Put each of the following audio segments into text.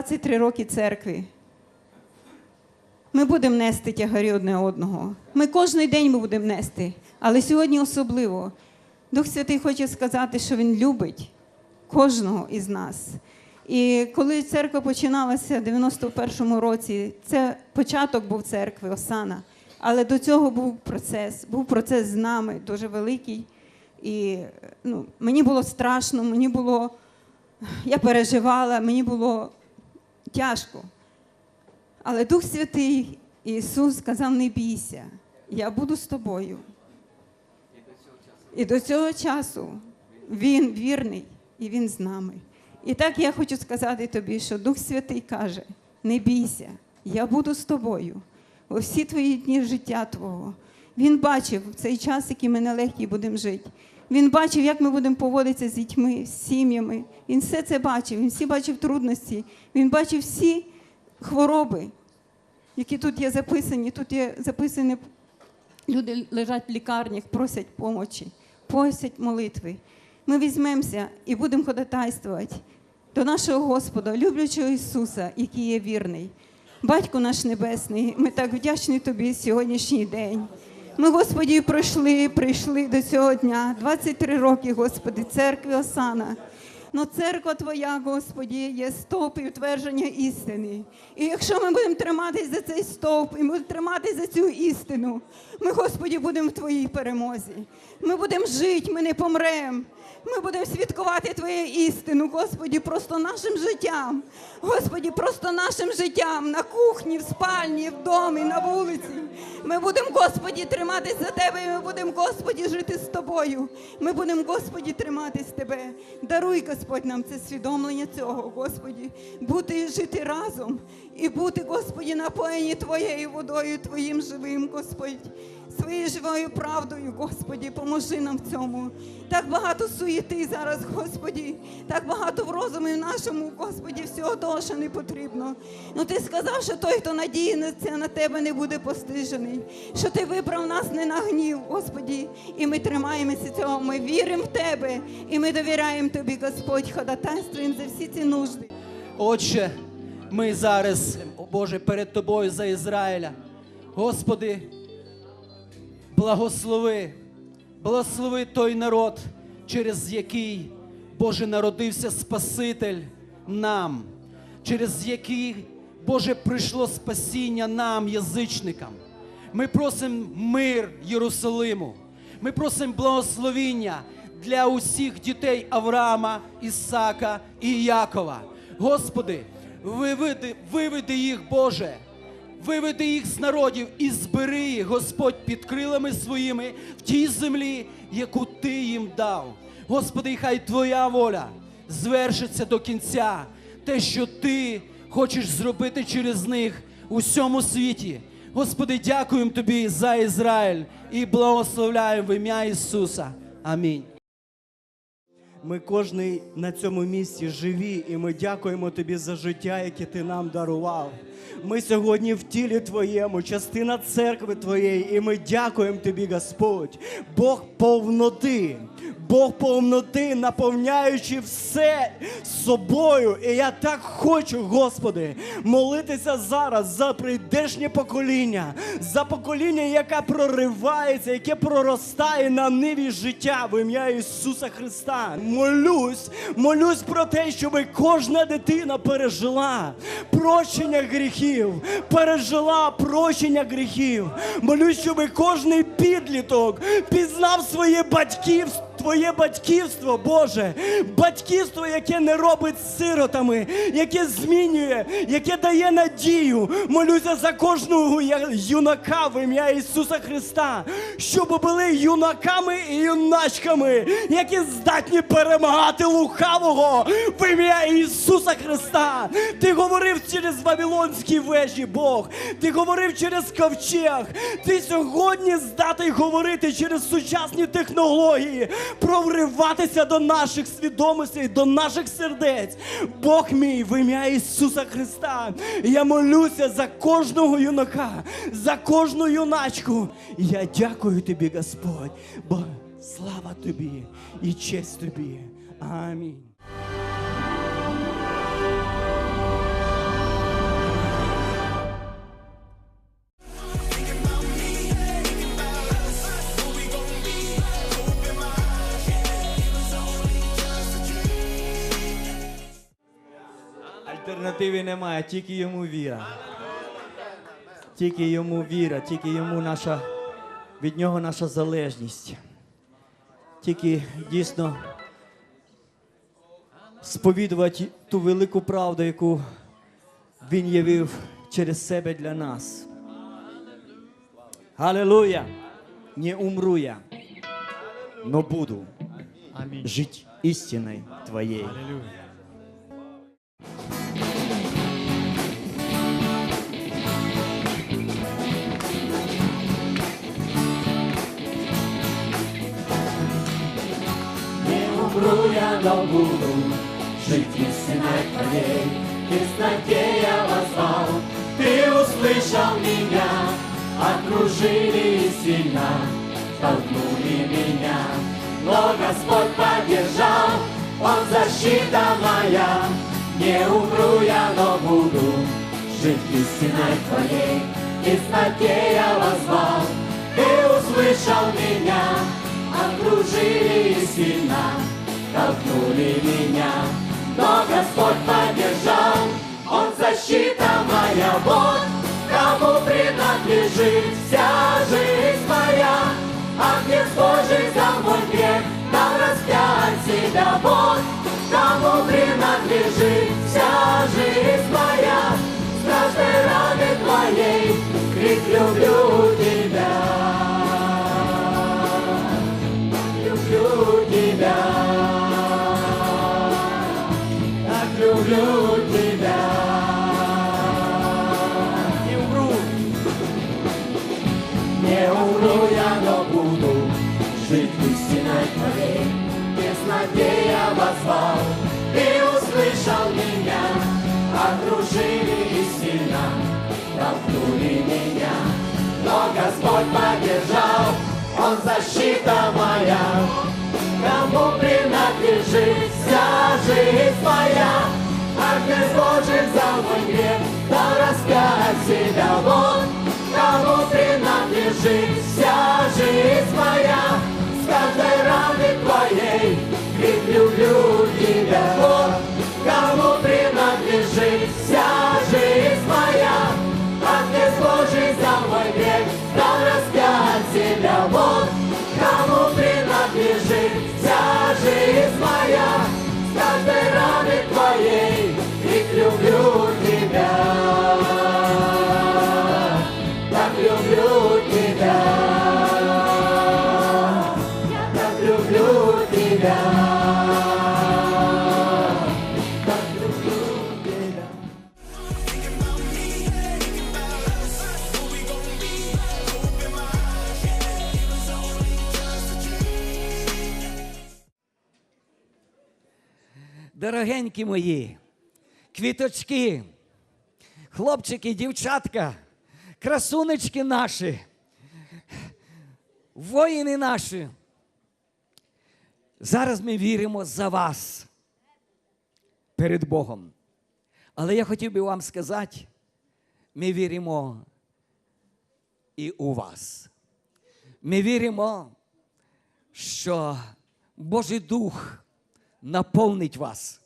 23 роки церкви. Ми будемо нести тягарі одне одного. Ми кожен день ми будемо нести, але сьогодні особливо. Дух Святий хоче сказати, що Він любить кожного із нас. І коли церква починалася в 91-му році, це початок був церкви Осана. Але до цього був процес, був процес з нами дуже великий. І ну, мені було страшно, мені було, я переживала, мені було тяжко. Але Дух Святий Ісус сказав: не бійся, я буду з тобою. І до цього часу Він вірний і Він з нами. І так я хочу сказати тобі, що Дух Святий каже: не бійся, я буду з тобою у всі твої дні життя Твого. Він бачив цей час, який ми нелегкий будемо жити. Він бачив, як ми будемо поводитися з дітьми, з сім'ями. Він все це бачив, він всі бачив трудності, він бачив всі хвороби, які тут є записані. Тут є записані люди лежать в лікарнях, просять помочі, просять молитви. Ми візьмемося і будемо ходатайствувати до нашого Господа, люблячого Ісуса, який є вірний. Батько наш Небесний, ми так вдячні Тобі сьогоднішній день. Ми, Господі, пройшли, прийшли до цього дня, 23 роки, Господи, церкви Осана. Но церква Твоя, Господі, є стовп і утвердження істини. І якщо ми будемо триматись за цей стовп і ми будемо триматись за цю істину, ми, Господі, будемо в Твоїй перемозі. Ми будемо жити, ми не помремо. Ми будемо свідкувати Твою істину, Господі, просто нашим життям. Господі, просто нашим життям на кухні, в спальні, в домі, на вулиці. Ми будемо, Господі, триматись за Тебе, і ми будемо, Господі, жити з Тобою. Ми будемо, Господі, триматись Тебе. Даруй, Господь, нам це свідомлення цього, Господі, бути і жити разом, і бути, Господі, напоєні Твоєю водою, Твоїм живим, Господь своєю живою правдою, Господі, поможи нам в цьому. Так багато суєти зараз, Господі, так багато в розумі нашому, Господі, всього того, що не потрібно. Ну ти сказав, що той, хто надіється на тебе, не буде постижений, що ти вибрав нас не на гнів, Господі, і ми тримаємося цього. Ми віримо в тебе, і ми довіряємо тобі, Господь, ходатайствуємо за всі ці нужди. Отче, ми зараз, Боже, перед Тобою за Ізраїля. Господи, благослови, благослови той народ, через який, Боже, народився Спаситель нам, через який, Боже, прийшло спасіння нам, язичникам. Ми просимо мир Єрусалиму. Ми просимо благословіння для усіх дітей Авраама, Ісака і Якова. Господи, виведи, виведи їх, Боже, виведи їх з народів і збери їх, Господь, під крилами своїми в тій землі, яку Ти їм дав. Господи, хай Твоя воля звершиться до кінця. Те, що Ти хочеш зробити через них у всьому світі. Господи, дякуємо Тобі за Ізраїль і благословляємо в ім'я Ісуса. Амінь. Ми кожний на цьому місці живі, і ми дякуємо тобі за життя, яке ти нам дарував. Ми сьогодні в тілі Твоєму, частина церкви Твоєї, і ми дякуємо тобі, Господь, Бог повноти, Бог повноти, наповняючи все собою. І я так хочу, Господи, молитися зараз за прийдешнє покоління, за покоління, яке проривається, яке проростає на ниві життя в ім'я Ісуса Христа. Молюсь, молюсь про те, щоб кожна дитина пережила прощення гріхів, пережила прощення гріхів. Молюсь, щоб кожний підліток пізнав своє батьківство. Твоє батьківство, Боже, батьківство, яке не робить сиротами, яке змінює, яке дає надію. Молюся за кожного юнака в ім'я Ісуса Христа, щоб були юнаками і юначками, які здатні перемагати лукавого в ім'я Ісуса Христа. Ти говорив через Вавилонські вежі, Бог. Ти говорив через ковчег. Ти сьогодні здатний говорити через сучасні технології, провриватися до наших свідомостей, до наших сердець. Бог мій, в ім'я Ісуса Христа. Я молюся за кожного юнака, за кожну юначку. Я дякую тобі, Господь. Бо слава тобі і честь тобі. Амінь. Альтернативи немає, тільки йому віра. Тільки йому віра, тільки йому наша від нього наша залежність. Тільки дійсно сповідувати ту велику правду, яку він явив через себе для нас. Аллилуйя! Не умру я, но буду жить истиной Твоей. Алілюя. умру я, но буду жить истиной Твоей. В тесноте я возвал, Ты услышал меня, окружили и сильно толкнули меня. Но Господь поддержал, Он защита моя. Не умру я, но буду жить истиной Твоей. В тесноте я возвал, Ты услышал меня, окружили и сильно Толкнули меня. Но Господь поддержал, Он защита моя, вот кому принадлежит вся жизнь моя. Отец Божий за мой грех дал распять себя, вот кому принадлежит вся жизнь моя. С каждой раны твоей крик люблю защита моя. Кому принадлежит вся жизнь моя? Отец Божий за мой грех дал распять себя вон. Кому принадлежит вся жизнь моя? С каждой раны твоей крик люблю тебя. Вот кому принадлежит Дорогенькі мої, квіточки, хлопчики, дівчатка, красунечки наші, воїни наші. Зараз ми віримо за вас перед Богом. Але я хотів би вам сказати, ми віримо і у вас. Ми віримо, що Божий Дух наповнить вас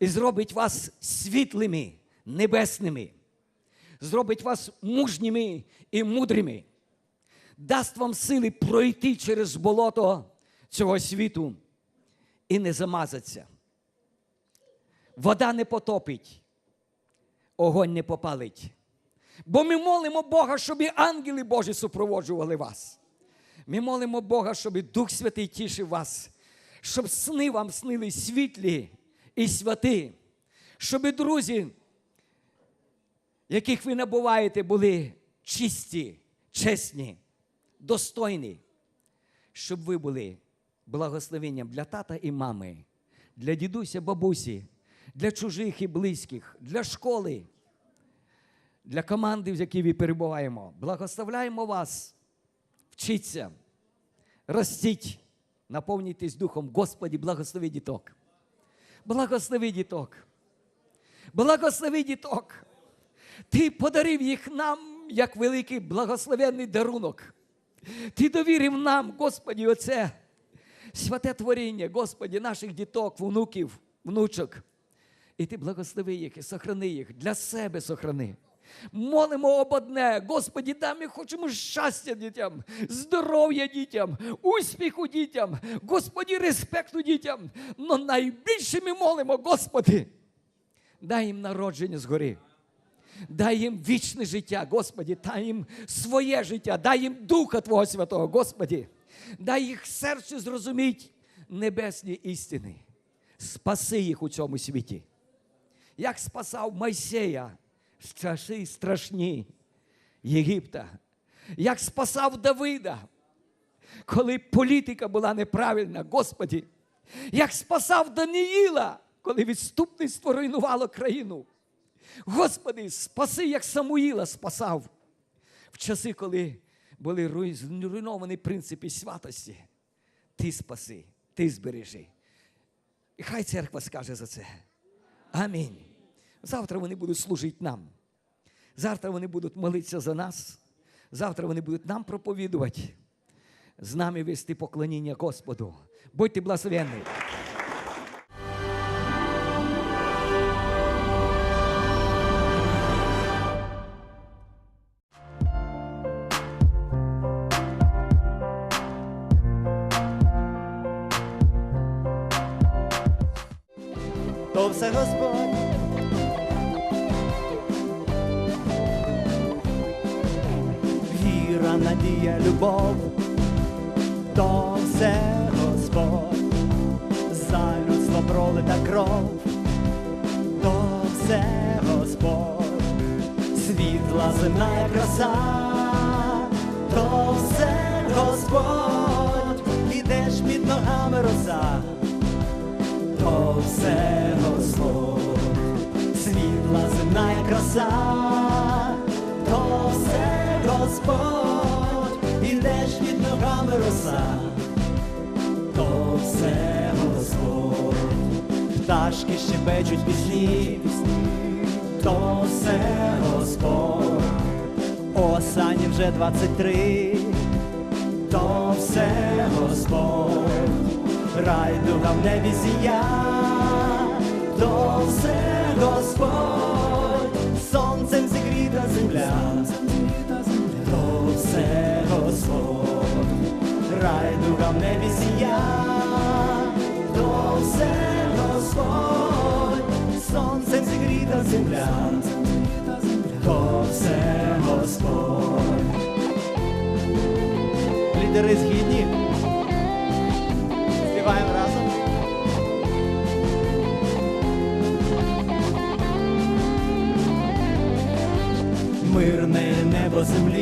і зробить вас світлими, небесними, зробить вас мужніми і мудрими, дасть вам сили пройти через болото цього світу і не замазаться. Вода не потопить, огонь не попалить. Бо ми молимо Бога, щоб і ангели Божі супроводжували вас. Ми молимо Бога, щоб Дух Святий тішив вас, щоб сни вам снили світлі і святі, щоб друзі, яких ви набуваєте, були чисті, чесні, достойні, щоб ви були благословенням для тата і мами, для дідуся, бабусі, для чужих і близьких, для школи, для команди, в якій ви перебуваємо. Благословляємо вас, вчіться, ростіть, наповнюйтесь Духом. Господі, благослови діток. Благослови діток. Благослови діток. Ти подарив їх нам як великий благословенний дарунок. Ти довірив нам, Господі, оце святе творіння, Господі, наших діток, внуків, внучок. І ти благослови їх і сохрани їх, для себе сохрани. Молимо об одне, Господі, дай ми хочемо щастя дітям, здоров'я дітям, успіху дітям, Господі, респекту дітям. Но найбільше ми молимо, Господи, дай їм народження згори. Дай їм вічне життя, Господі, дай їм своє життя, дай їм Духа Твого Святого, Господі. Дай їх серцю зрозуміть небесні істини. Спаси їх у цьому світі. Як спасав Майсея часи страшні Єгипта, як спасав Давида, коли політика була неправильна, Господі, як спасав Даниїла, коли відступництво руйнувало країну. Господи, спаси, як Самуїла спасав в часи, коли були руй- зруйновані принципи святості. Ти спаси, ти збережи. І хай церква скаже за це. Амінь. Завтра вони будуть служити нам. Завтра вони будуть молитися за нас. Завтра вони будуть нам проповідувати. З нами вести поклоніння Господу. Будьте благословенні. то все Господь. Надія, любов, то все Господь, за людство пролита кров, то все Господь, світла земна краса, то все Господь, ідеш під ногами роса то все Господь, світла земна краса, то все Господь, ногами роса, то все Господь, пташки щебечуть пісні, то все Господь, осані вже двадцять три, то все Господь. Райдуга в небі сія, то все Господь, сонцем зігріта земля, то все Господь, райдуга в небі сія, то все Господь, сонцем зігріта земля, то все Господь. Лідери згідні. Співаємо разом. Мирне небо землі,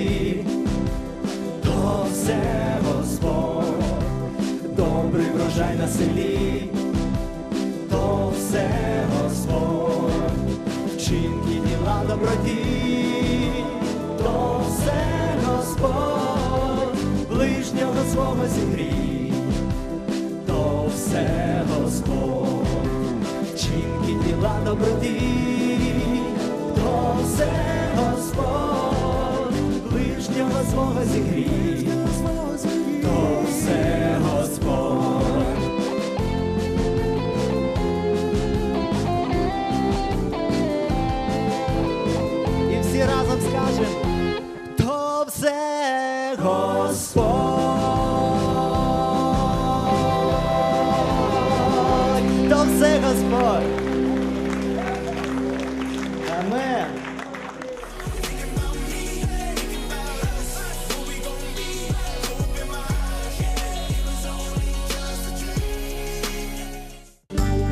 доброти, то Господь, ближнього свого зігрій,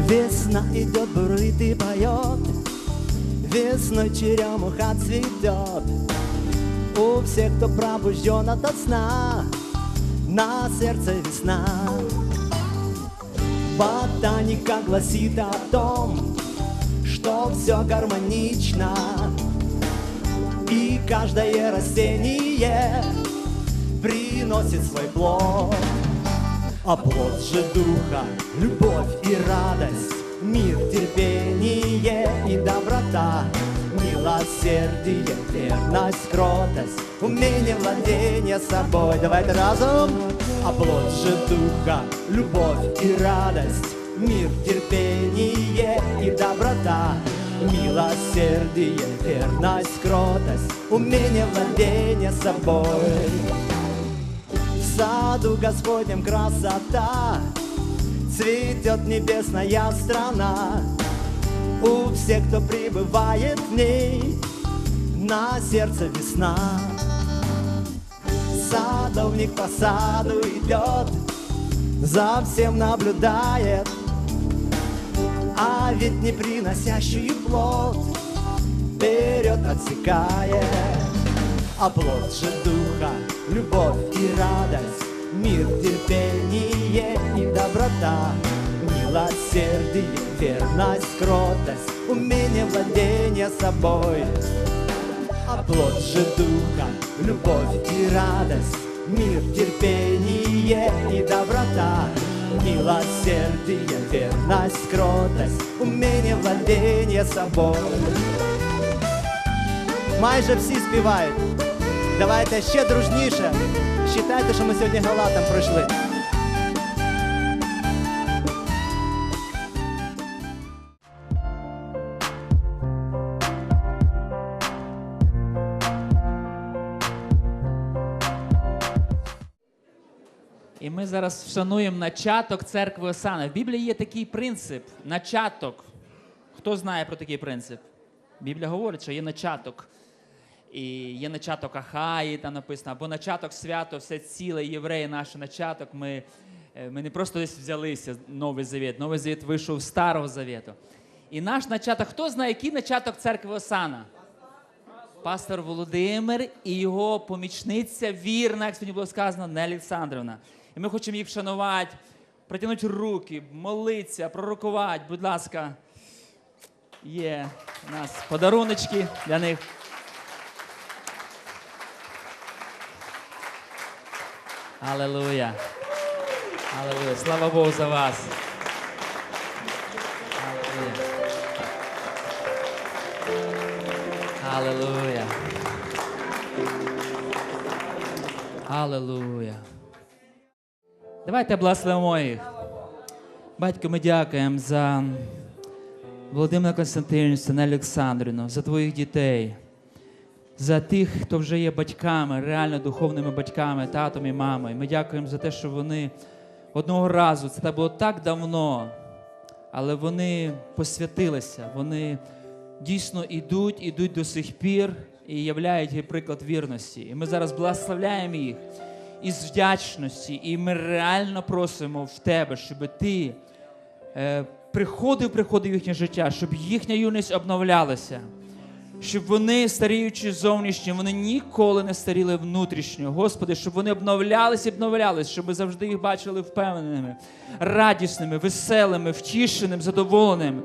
Весна идет, бурлит и поет, Весной черемуха цветет. У всех, кто пробужден от сна, на сердце весна. Ботаника гласит о том, что все гармонично, и каждое растение приносит свой плод. А плод же духа, любовь и радость, мир, терпение и доброта, милосердие, верность, кротость, умение владения собой. Давайте разом. А плод же духа, любовь и радость, мир, терпение и доброта, Милосердие, верность, кротость, умение владения собой. В саду Господнем красота, цветет небесная страна. У всех, кто пребывает в ней, на сердце весна. Садовник по саду идет, за всем наблюдает, а ведь не приносящий плод вперед отсекает. А плод же духа, любовь и радость, мир, терпение и доброта, милосердие, верность, кротость, умение владения собой. А плод же духа, любовь и радость, мир, терпение и доброта, милосердие, верность, кротость, умение владения собой. Майже всі співають. Давайте ще дружніше. Считайте, що ми сьогодні галатом пройшли. І ми зараз вшануємо начаток церкви Осана. В Біблії є такий принцип начаток. Хто знає про такий принцип? Біблія говорить, що є начаток. І є начаток Ахаї, там написано, або начаток свято, все ціле, євреї, наш начаток. Ми, е, ми не просто десь взялися Новий Завіт. Новий Завіт вийшов з Старого Завіту. І наш начаток, хто знає, який начаток церкви Осана? Пастор Володимир і його помічниця вірна, як сьогодні було сказано, Нелі Олександровна. І ми хочемо їх вшанувати, протягнути руки, молитися, пророкувати. Будь ласка, є у нас подаруночки для них. Аллилуйя. Аллилуйя. Слава Богу за вас. Аллилуйя. Аллилуйя. Давайте благословимо їх. Батько, ми дякуємо за Володимира Константиновича, Олександрівну, за твоїх дітей, за тих, хто вже є батьками, реально духовними батьками, татом і мамою. Ми дякуємо за те, що вони одного разу, це було так давно, але вони посвятилися, вони дійсно ідуть, ідуть до сих пір і являють приклад вірності. І ми зараз благословляємо їх із вдячності, і ми реально просимо в тебе, щоб ти е, приходив, приходив їхнє життя, щоб їхня юність обновлялася. Щоб вони, старіючи зовнішньо, вони ніколи не старіли внутрішньо. Господи, щоб вони обновлялися і обновлялися, щоб ми завжди їх бачили впевненими, радісними, веселими, втішеними, задоволеними.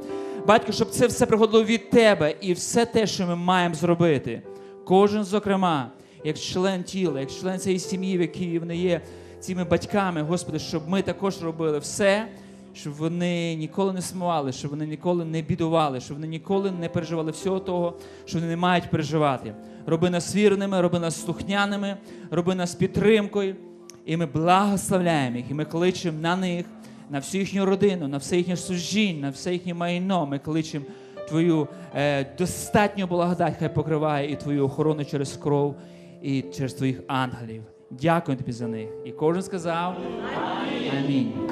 Батько, щоб це все приходило від Тебе і все те, що ми маємо зробити. Кожен, зокрема, як член тіла, як член цієї сім'ї, в якій вони є цими батьками, Господи, щоб ми також робили все, щоб вони ніколи не сумували, щоб вони ніколи не бідували, щоб вони ніколи не переживали всього того, що вони не мають переживати. Роби нас вірними, роби нас слухняними, роби нас підтримкою. І ми благословляємо їх, і ми кличемо на них, на всю їхню родину, на все їхнє служіння, на все їхнє майно. Ми кличемо Твою е, достатню благодать, хай покриває і Твою охорону через кров і через Твоїх ангелів. Дякую тобі за них. І кожен сказав Амінь.